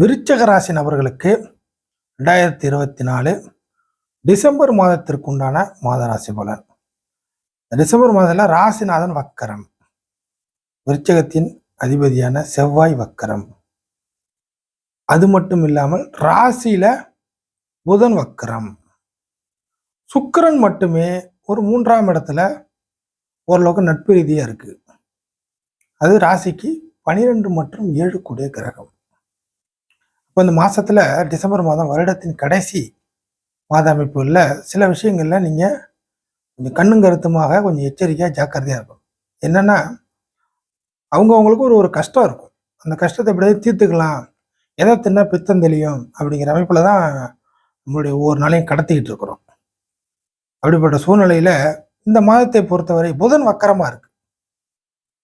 விருச்சக ராசி நபர்களுக்கு ரெண்டாயிரத்தி இருபத்தி நாலு டிசம்பர் மாதத்திற்கு உண்டான மாத ராசி பலன். டிசம்பர் மாதத்தில் ராசிநாதன் வக்கரம். விருச்சகத்தின் அதிபதியான செவ்வாய் வக்கரம். அது மட்டும் இல்லாமல் ராசியில புதன் வக்கரம். சுக்கரன் மட்டுமே ஒரு மூன்றாம் இடத்துல ஓரளவுக்கு நட்பு ரீதியாக இருக்கு. அது ராசிக்கு பனிரெண்டு மற்றும் ஏழு கூடிய கிரகம். இப்போ இந்த மாதத்தில் டிசம்பர் மாதம் வருடத்தின் கடைசி மாத அமைப்புகளில் சில விஷயங்களில் நீங்கள் கொஞ்சம் கண்ணும் கருத்துமாக கொஞ்சம் எச்சரிக்கையாக ஜாக்கிரதையாக இருக்கும் என்னென்னா அவங்கவுங்களுக்கு ஒரு ஒரு கஷ்டம் இருக்கும். அந்த கஷ்டத்தை எப்படியாவது தீர்த்துக்கலாம். எதை தின்னா பித்தம் தெளியும் அப்படிங்கிற அமைப்பில் தான் நம்மளுடைய ஒவ்வொரு நாளையும் கடத்திக்கிட்டு இருக்கிறோம். அப்படிப்பட்ட சூழ்நிலையில் இந்த மாதத்தை பொறுத்தவரை புதன் வக்கரமாக இருக்குது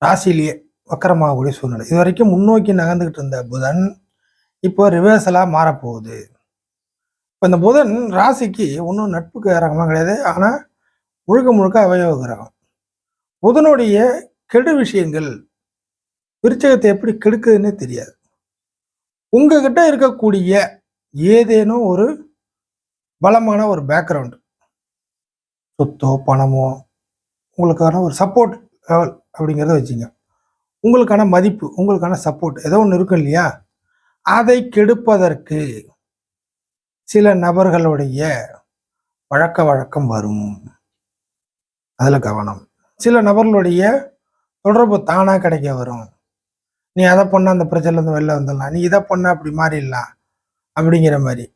ராசியிலேயே வக்கரமாகக்கூடிய சூழ்நிலை. இது வரைக்கும் முன்னோக்கி நகர்ந்துக்கிட்டு இருந்த புதன் இப்போ ரிவர்சலாக மாறப்போகுது. இப்போ இந்த புதன் ராசிக்கு ஒன்றும் நட்பு கிரகம்லாம் கிடையாது. ஆனால் முழுக்க முழுக்க அவயவ கிரகம். புதனுடைய கெடு விஷயங்கள் விருச்சகத்தை எப்படி கெடுக்குதுன்னே தெரியாது. உங்ககிட்ட இருக்கக்கூடிய ஏதேனும் ஒரு பலமான ஒரு பேக்ரவுண்ட் சொத்தோ பணமோ உங்களுக்கான ஒரு சப்போர்ட் லெவல் அப்படிங்கிறத வச்சுங்க. உங்களுக்கான மதிப்பு உங்களுக்கான சப்போர்ட் ஏதோ ஒன்று இருக்கும் இல்லையா? அதை கெடுப்பதற்கு சில நபர்களுடைய பழக்க வழக்கம் வரும். அதில் கவனம். சில நபர்களுடைய தொடர்பு தானாக கிடைக்க வரும். நீ அதை பண்ண அந்த பிரச்சனைலேருந்து வெளில வந்துடலாம். நீ இதை பண்ண அப்படி மாறிடலாம் அப்படிங்கிற மாதிரி.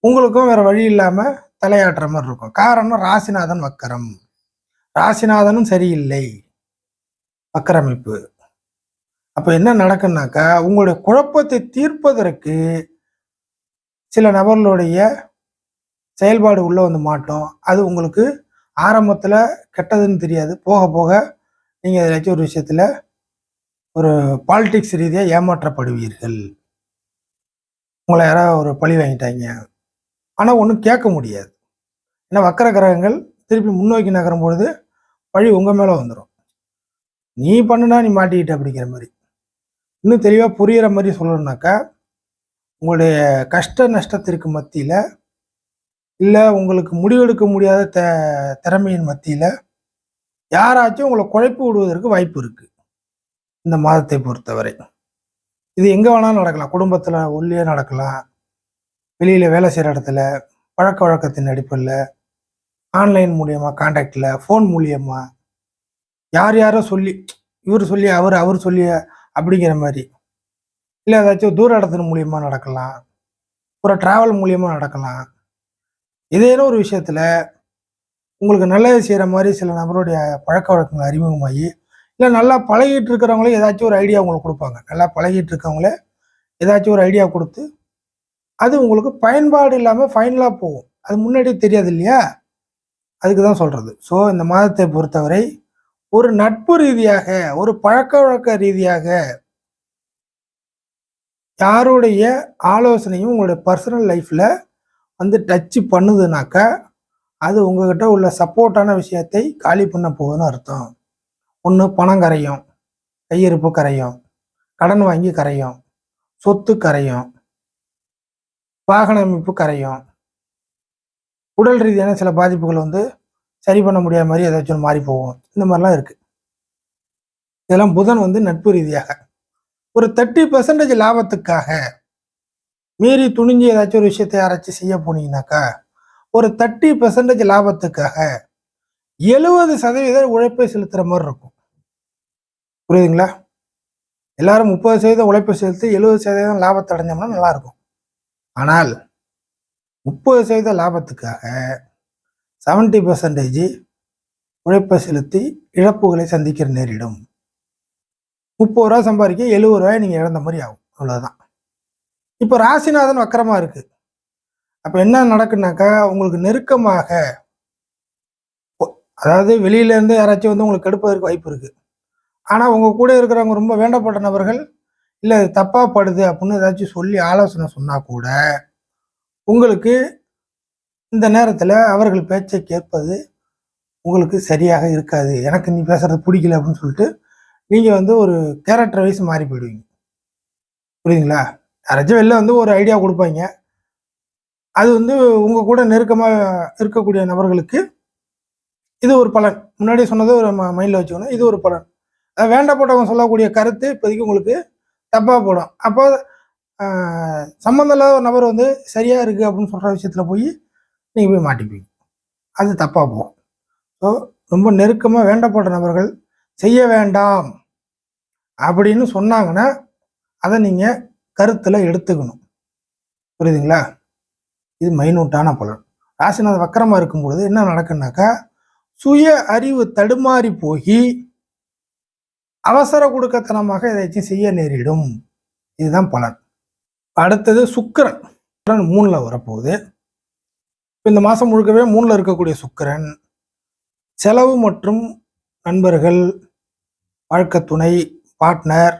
உங்களுக்கும் வேறு வழி இல்லாமல் தலையாட்டுற மாதிரி இருக்கும். காரணம் ராசிநாதன் வக்கரம். ராசிநாதனும் சரியில்லை. வக்கரமைப்பு. அப்போ என்ன நடக்குன்னாக்கா உங்களுடைய குழப்பத்தை தீர்ப்பதற்கு சில நபர்களுடைய செயல்பாடு உள்ளே வந்து மாட்டோம். அது உங்களுக்கு ஆரம்பத்தில் கெட்டதுன்னு தெரியாது. போக போக நீங்கள் ஏதாச்சும் ஒரு விஷயத்தில் ஒரு பாலிடிக்ஸ் ரீதியாக ஏமாற்றப்படுவீர்கள். உங்களை யாராவது ஒரு பழி வாங்கிட்டாங்க. ஆனால் ஒன்றும் கேட்க முடியாது. ஏன்னா வக்கர கிரகங்கள் திருப்பி முன்னோக்கி நகரும் பொழுது பழி உங்கள் மேலே வந்துடும் நீ பண்ணுனா நீ மாட்டிக்கிட்ட அப்படிங்கிற மாதிரி. இன்னும் தெளிவாக புரிகிற மாதிரி சொல்லணுன்னாக்கா உங்களுடைய கஷ்ட நஷ்டத்திற்கு மத்தியில் இல்லை உங்களுக்கு முடிவெடுக்க முடியாத த திறமையின் மத்தியில் யாராச்சும் உங்களை குழப்பி விடுவதற்கு வாய்ப்பு இருக்குது இந்த மாதத்தை பொறுத்தவரை. இது எங்கே வேணாலும் நடக்கலாம். குடும்பத்தில் உள்ளே நடக்கலாம். வெளியில் வேலை செய்கிற இடத்துல பழக்க வழக்கத்தின் அடிப்படையில் ஆன்லைன் மூலியமாக காண்டாக்டில் ஃபோன் மூலியமாக யார் யாரோ சொல்லி இவர் சொல்லி அவர் அவர் சொல்லி அப்படிங்கிற மாதிரி. இல்லை ஏதாச்சும் தூர இடத்தின் மூலியமாக நடக்கலாம். ஒரு ட்ராவல் மூலியமாக நடக்கலாம். ஏதேனும் ஒரு விஷயத்தில் உங்களுக்கு நல்லது செய்கிற மாதிரி சில நபருடைய பழக்க வழக்கங்கள் அறிமுகமாகி இல்லை நல்லா பழகிட்டு இருக்கிறவங்களே ஏதாச்சும் ஒரு ஐடியா உங்களுக்கு கொடுப்பாங்க. நல்லா பழகிட்டு இருக்கவங்களே ஏதாச்சும் ஒரு ஐடியா கொடுத்து அது உங்களுக்கு பயன்பாடு இல்லாமல் ஃபைனலாக போகும். அது முன்னாடியே தெரியாது இல்லையா? அதுக்கு தான் சொல்கிறது ஸோ இந்த மாதத்தை பொறுத்தவரை ஒரு நட்பு ரீதியாக ஒரு பழக்க வழக்க ரீதியாக யாருடைய ஆலோசனையும் உங்களுடைய பர்சனல் லைஃப்பில் வந்து டச்சு பண்ணுதுனாக்கா அது உங்ககிட்ட உள்ள சப்போர்ட்டான விஷயத்தை காலி பண்ண போகுதுன்னு அர்த்தம். ஒன்று பணம் கரையும் கையிருப்பு கரையும் கடன் வாங்கி கரையும் சொத்து கரையும் வாகன அமைப்பு கரையும். உடல் ரீதியான சில பாதிப்புகள் வந்து சரி பண்ண முடியாத மாதிரி ஏதாச்சும் ஒரு மாறி போகும். இந்த மாதிரிலாம் இருக்கு. இதெல்லாம் புதன் வந்து நட்பு ரீதியாக. ஒரு தேர்ட்டி பர்சன்டேஜ் லாபத்துக்காக மீறி துணிஞ்சு ஏதாச்சும் ஒரு விஷயத்தை யாராச்சும் செய்ய போனீங்கன்னாக்கா ஒரு தேர்ட்டி பர்சன்டேஜ் லாபத்துக்காக எழுபது சதவீத உழைப்பை செலுத்துற மாதிரி இருக்கும். புரியுதுங்களா? எல்லாரும் முப்பது சதவீதம் உழைப்பை செலுத்தி எழுபது சதவீதம் லாபத்தை அடைஞ்சோம்னா நல்லா இருக்கும். ஆனால் முப்பது சதவீத லாபத்துக்காக செவன்டி பர்சன்டேஜ் உழைப்பை செலுத்தி இழப்புகளை சந்திக்கிற நேரிடும். முப்பது ரூபா சம்பாதிக்க எழுபது ரூபாய் நீங்கள் இழந்த மாதிரி ஆகும். அவ்வளோதான் இப்போ ராசிநாதன் வக்கரமாக இருக்குது அப்போ என்ன நடக்குனாக்கா உங்களுக்கு நெருக்கமாக அதாவது வெளியிலேருந்து யாராச்சும் வந்து உங்களுக்கு கெடுப்பதற்கு வாய்ப்பு இருக்குது ஆனால் உங்கள் கூட இருக்கிறவங்க ரொம்ப வேண்டப்பட்ட நபர்கள் இல்லை தப்பாக படுது அப்படின்னு ஏதாச்சும் சொல்லி ஆலோசனை சொன்னால் கூட உங்களுக்கு இந்த நேரத்தில் அவர்கள் பேச்சை கேட்பது உங்களுக்கு சரியாக இருக்காது. எனக்கு நீ பேசுறது பிடிக்கல அப்படின்னு சொல்லிட்டு நீங்கள் வந்து ஒரு கேரக்டர் வைஸ் மாறி போயிடுவீங்க. புரியுதுங்களா? யாராச்சும் வெளில வந்து ஒரு ஐடியா கொடுப்பாங்க. அது வந்து உங்கள் கூட நெருக்கமாக இருக்கக்கூடிய நபர்களுக்கு இது ஒரு பலன். முன்னாடி சொன்னது ஒரு மைண்டில் வச்சுக்கணும். இது ஒரு பலன். அது வேண்டப்பட்டவங்க சொல்லக்கூடிய கருத்து இப்போதைக்கு உங்களுக்கு தப்பாக போடும். அப்போ சம்மந்தம் இல்லாத ஒரு நபர் வந்து சரியாக இருக்குது அப்படின்னு சொல்கிற விஷயத்தில் போய் நீங்கள் போய் மாட்டிப்பீங்க. அது தப்பாக போகும். ஸோ ரொம்ப நெருக்கமாக வேண்டப்பட்ட நபர்கள் செய்ய வேண்டாம் அப்படின்னு சொன்னாங்கன்னா அதை நீங்கள் கருத்தில் எடுத்துக்கணும். புரியுதுங்களா? இது மைனூட்டான பலன். ராசிநாத வக்கரமாக இருக்கும் பொழுது என்ன நடக்குன்னாக்கா சுய அறிவு தடுமாறி போய் அவசர கொடுக்கத்தனமாக ஏதாச்சும் செய்ய நேரிடும். இதுதான் பலன். அடுத்தது சுக்கிரன் மூணில் வரப்போகுது. இந்த மாதம் முழுக்கவே மூணில் இருக்கக்கூடிய சுக்கிரன் செலவு மற்றும் நண்பர்கள் வாழ்க்கை துணை பார்ட்னர்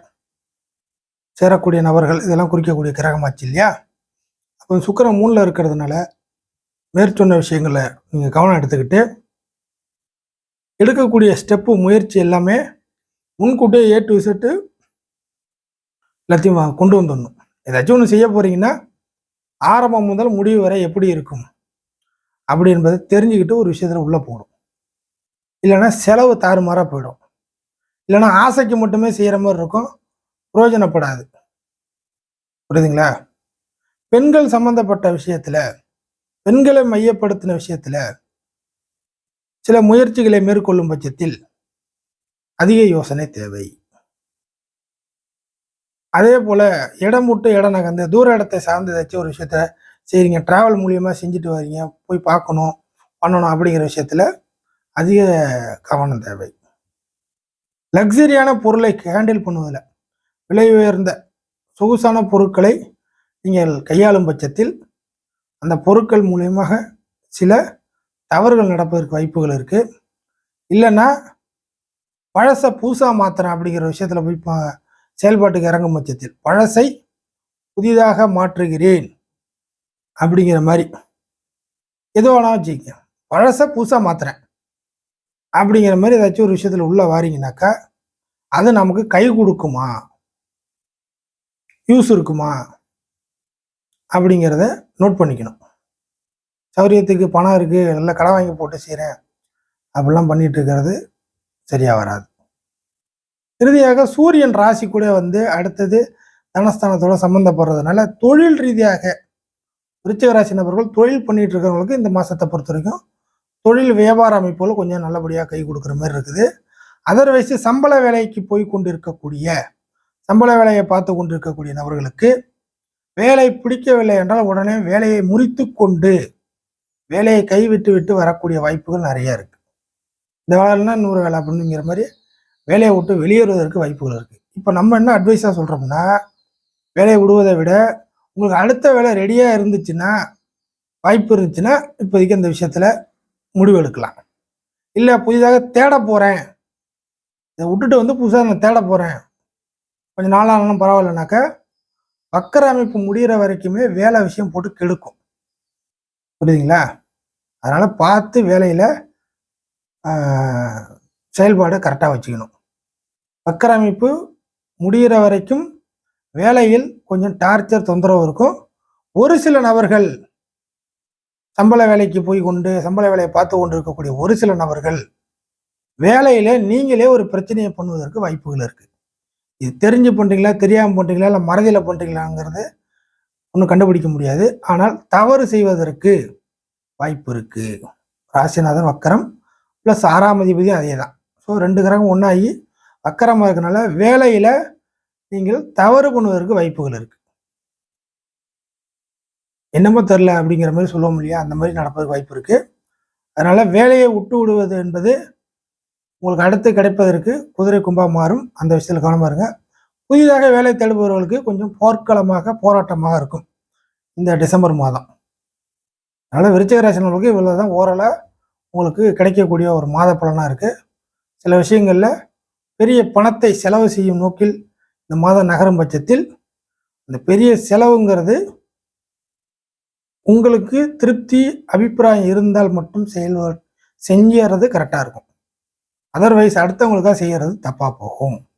சேரக்கூடிய நபர்கள் இதெல்லாம் குறிக்கக்கூடிய கிரகமாச்சு இல்லையா? அப்போ சுக்கிரன் மூணில் இருக்கிறதுனால மேற்சொன்ன விஷயங்களை நீங்கள் கவனம் எடுத்துக்கிட்டு எடுக்கக்கூடிய ஸ்டெப்பு முயற்சி எல்லாமே முன்கூட்டியே ஏ டு விசிட்டு எல்லாத்தையும் கொண்டு வந்துடணும். ஏதாச்சும் ஒன்று செய்ய போகிறீங்கன்னா ஆரம்பம் முதல் முடிவு வரை எப்படி இருக்கும்? அப்படி என்பதை தெரிஞ்சுக்கிட்டு ஒரு விஷயத்தில் உள்ளே போகணும். இல்லைன்னா செலவு தாறுமாறாக போயிடும். இல்லைன்னா ஆசைக்கு மட்டுமே செய்கிற மாதிரி இருக்கும். பிரயோஜனப்படாது புரியுதுங்களா? பெண்கள் சம்பந்தப்பட்ட விஷயத்துல பெண்களை மையப்படுத்தின விஷயத்துல சில முயற்சிகளை மேற்கொள்ளும் பட்சத்தில் அதிக யோசனை தேவை. அதே போல இடம் விட்டு இடம் நகர்ந்து தூர இடத்தை சார்ந்து ஏதாச்சும் ஒரு விஷயத்த சரிங்க ட்ராவல் மூலியமாக செஞ்சுட்டு வரீங்க போய் பார்க்கணும் பண்ணணும் அப்படிங்கிற விஷயத்தில் அதிக கவனம் தேவை. லக்ஸரியான பொருளை ஹேண்டில் பண்ணுவதில் விலை உயர்ந்த சொகுசான பொருட்களை நீங்கள் கையாளும் பட்சத்தில் அந்த பொருட்கள் மூலியமாக சில தவறுகள் நடப்பதற்கு வாய்ப்புகள் இருக்குது இல்லைன்னா பழசை பூசா மாத்திரம் அப்படிங்கிற விஷயத்தில் போய் பா- செயல்பாட்டுக்கு இறங்கும் பட்சத்தில் பழசை புதிதாக மாற்றுகிறேன். அப்படிங்கிற மாதிரி. எது வேணாலும் வச்சுக்க பழசை புதுசாக மாத்துறேன். அப்படிங்கிற மாதிரி ஏதாச்சும் ஒரு விஷயத்தில் உள்ள வாரீங்கனாக்கா அது நமக்கு கை கொடுக்குமா? யூஸ் இருக்குமா? அப்படிங்கிறத நோட் பண்ணிக்கணும். சௌரியத்துக்கு பணம் இருக்குது நல்லா கடை வாங்கி போட்டு செய்கிறேன் அப்படிலாம் பண்ணிட்டு இருக்கிறது சரியாக வராது. இறுதியாக சூரியன் ராசி கூட வந்து அடுத்தது தனஸ்தானத்தோட சம்மந்தப்படுறதுனால தொழில் ரீதியாக விருச்சிகராசி நபர்கள் தொழில் பண்ணிட்டு இருக்கிறவங்களுக்கு இந்த மாசத்தை பொறுத்த வரைக்கும் தொழில் வியாபார அமைப்புகள் கொஞ்சம் நல்லபடியாக கை கொடுக்குற மாதிரி இருக்குது. அதர்வைஸ் சம்பள வேலைக்கு போய் கொண்டு இருக்கக்கூடிய சம்பள வேலையை பார்த்து கொண்டு இருக்கக்கூடிய நபர்களுக்கு வேலை பிடிக்கவில்லை என்றால் உடனே வேலையை முறித்து கொண்டு வேலையை கைவிட்டு விட்டு வரக்கூடிய வாய்ப்புகள் நிறைய இருக்கு. இந்த வேலைன்னா இன்னொரு வேலை அப்படிங்கிற மாதிரி வேலையை விட்டு வெளியேறுவதற்கு வாய்ப்புகள் இருக்கு. இப்போ நம்ம என்ன அட்வைஸாக சொல்றோம்னா வேலையை விடுவதை விட உங்களுக்கு அடுத்த வேலை ரெடியாக இருந்துச்சுன்னா வாய்ப்பு இருந்துச்சுன்னா இப்போதைக்கு அந்த விஷயத்தில் முடிவெடுக்கலாம் இல்லை புதிதாக தேட போகிறேன் இதை விட்டுட்டு வந்து புதுசாக நான் தேட போகிறேன் கொஞ்சம் நாளானாலும் பரவாயில்லனாக்கா வக்கர அமைப்பு முடிகிற வரைக்குமே வேலை விஷயம் போட்டு கெடுக்கும். புரியுதுங்களா? அதனால் பார்த்து வேலையில் செயல்பாடை செயல்பாடு கரெக்டாக வச்சுக்கணும். வக்கர அமைப்பு முடிகிற வரைக்கும் வேலையில் கொஞ்சம் டார்ச்சர் தொந்தரவு இருக்கும். ஒரு சில நபர்கள் சம்பள வேலைக்கு போய் கொண்டு சம்பள வேலையை பார்த்து கொண்டு இருக்கக்கூடிய ஒரு சில நபர்கள் வேலையில் நீங்களே ஒரு பிரச்சனையை பண்ணுவதற்கு வாய்ப்புகள் இருக்குது இது தெரிஞ்சு பண்ணுறீங்களா தெரியாமல் பண்ணுறீங்களா இல்லை மறதியில் பண்ணுறீங்களாங்கிறது ஒன்றும் கண்டுபிடிக்க முடியாது. ஆனால் தவறு செய்வதற்கு வாய்ப்பு இருக்குது ராசிநாதன் வக்கரம் ப்ளஸ் ஆறாம் அதிபதி அதே தான் ஸோ ரெண்டு கிரகம் ஒன்றாகி வக்கரமாக இருக்கனால வேலையில் நீங்கள் தவறு பண்ணுவதற்கு வாய்ப்புகள் இருக்கு. என்னமோ தெரில அப்படிங்கிற மாதிரி சொல்லுவோம் இல்லையா? அந்த மாதிரி நடப்பதற்கு வாய்ப்பு இருக்கு. அதனால வேலையை விட்டு விடுவது என்பது உங்களுக்கு அடுத்து கிடைப்பதற்கு குதிரை கும்பா மாறும். அந்த விஷயத்தில் கவனமாக இருங்க. புதிதாக வேலை தேடுபவர்களுக்கு கொஞ்சம் போர்க்களமாக போராட்டமாக இருக்கும். இந்த டிசம்பர் மாதம். அதனால் விருச்சிகராசினர்களுக்கு இவ்வளோ தான் ஓரளவு உங்களுக்கு கிடைக்கக்கூடிய ஒரு மாத பலனாக இருக்குது சில விஷயங்களில் பெரிய பணத்தை செலவு செய்யும் நோக்கில் இந்த மாதம் நகரும் பட்சத்தில் இந்த பெரிய செலவுங்கிறது உங்களுக்கு திருப்தி அபிப்பிராயம் இருந்தால் மட்டும் செயல் செஞ்சுறது கரெக்டாக இருக்கும். அதர்வைஸ் அடுத்தவங்களுக்காக செய்கிறது தப்பாக போகும்.